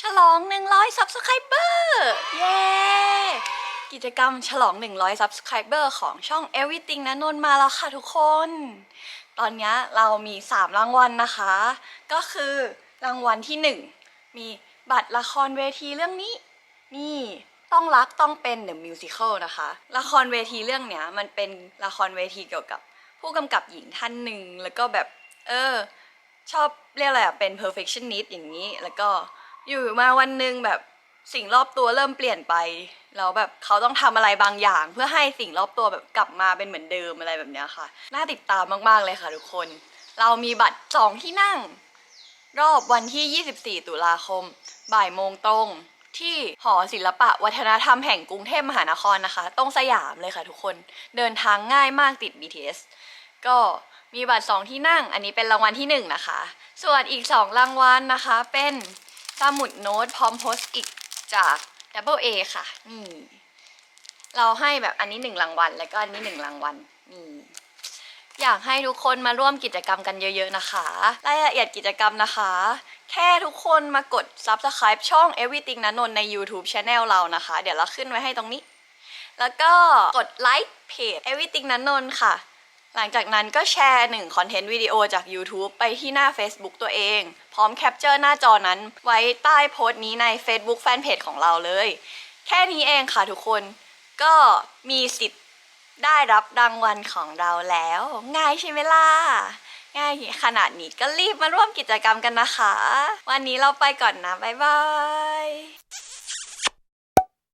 ฉลอง 100 Subscriber เย้ กิจกรรมฉลอง 100 Subscriber ของช่อง Everything นะนนมาแล้วค่ะทุกคน ตอนนี้เรามี 3 รางวัลนะคะ ก็คือรางวัลที่ 1 มีบัตรละครเวทีเรื่องนี้ นี่ต้องรักต้องเป็น The Musical นะคะ ละครเวทีเรื่องเนี้ยมันเป็นละครเวทีเกี่ยวกับผู้กำกับหญิงท่านหนึ่ง แล้วก็แบบ เออ ชอบเรียกอะไรอะเป็น perfectionist อย่างนี้ แล้วก็ อยู่มาวันหนึ่งแบบสิ่งรอบตัวเริ่มเปลี่ยนไปแล้วแบบเขาต้องทำอะไรบางอย่าง เพื่อให้สิ่งรอบตัวแบบกลับมาเป็นเหมือนเดิมอะไรแบบเนี้ยค่ะ น่าติดตามมากๆเลยค่ะทุกคน เรามีบัตรสองที่นั่ง รอบวันที่ 24 ตุลาคม บ่ายโมงตรงที่หอศิลปะวัฒนธรรมแห่งกรุงเทพมหานครนะคะ ตรงสยามเลยค่ะทุกคน เดินทางง่ายมากติด BTS ก็มีบัตรสองที่นั่ง อันนี้เป็นรางวัลที่หนึ่งนะคะ ส่วนอีกสองรางวัลนะคะเป็น สมุดโน้ตพร้อมโพสต์อีกจาก Double A ค่ะ นี่ เราให้แบบอันนี้หนึ่งรางวัล แล้วก็อันนี้หนึ่งรางวัล นี่ อยากให้ทุกคนมาร่วมกิจกรรมกันเยอะๆนะคะ รายละเอียดกิจกรรมนะคะ แค่ทุกคนมากด subscribe ช่อง Everything นะนนใน YouTube Channel เรานะคะ เดี๋ยวเราขึ้นไว้ให้ตรงนี้ แล้วก็กดไลค์เพจ Everything นันนนค่ะ หลังจากนั้นก็แชร์หนึ่งคอนเทนต์วิดีโอจาก YouTube ไปที่หน้า Facebook ตัวเอง พร้อมแคปเจอร์หน้าจอนั้นไว้ใต้โพสต์นี้ใน Facebook Fanpage ของเราเลย แค่นี้เองค่ะทุกคนก็มีสิทธิ์ได้รับรางวัลของเราแล้ว ง่ายใช่ไหมล่ะ ง่ายขนาดนี้ก็รีบมาร่วมกิจกรรมกันนะคะ วันนี้เราไปก่อนนะ บ๊ายบาย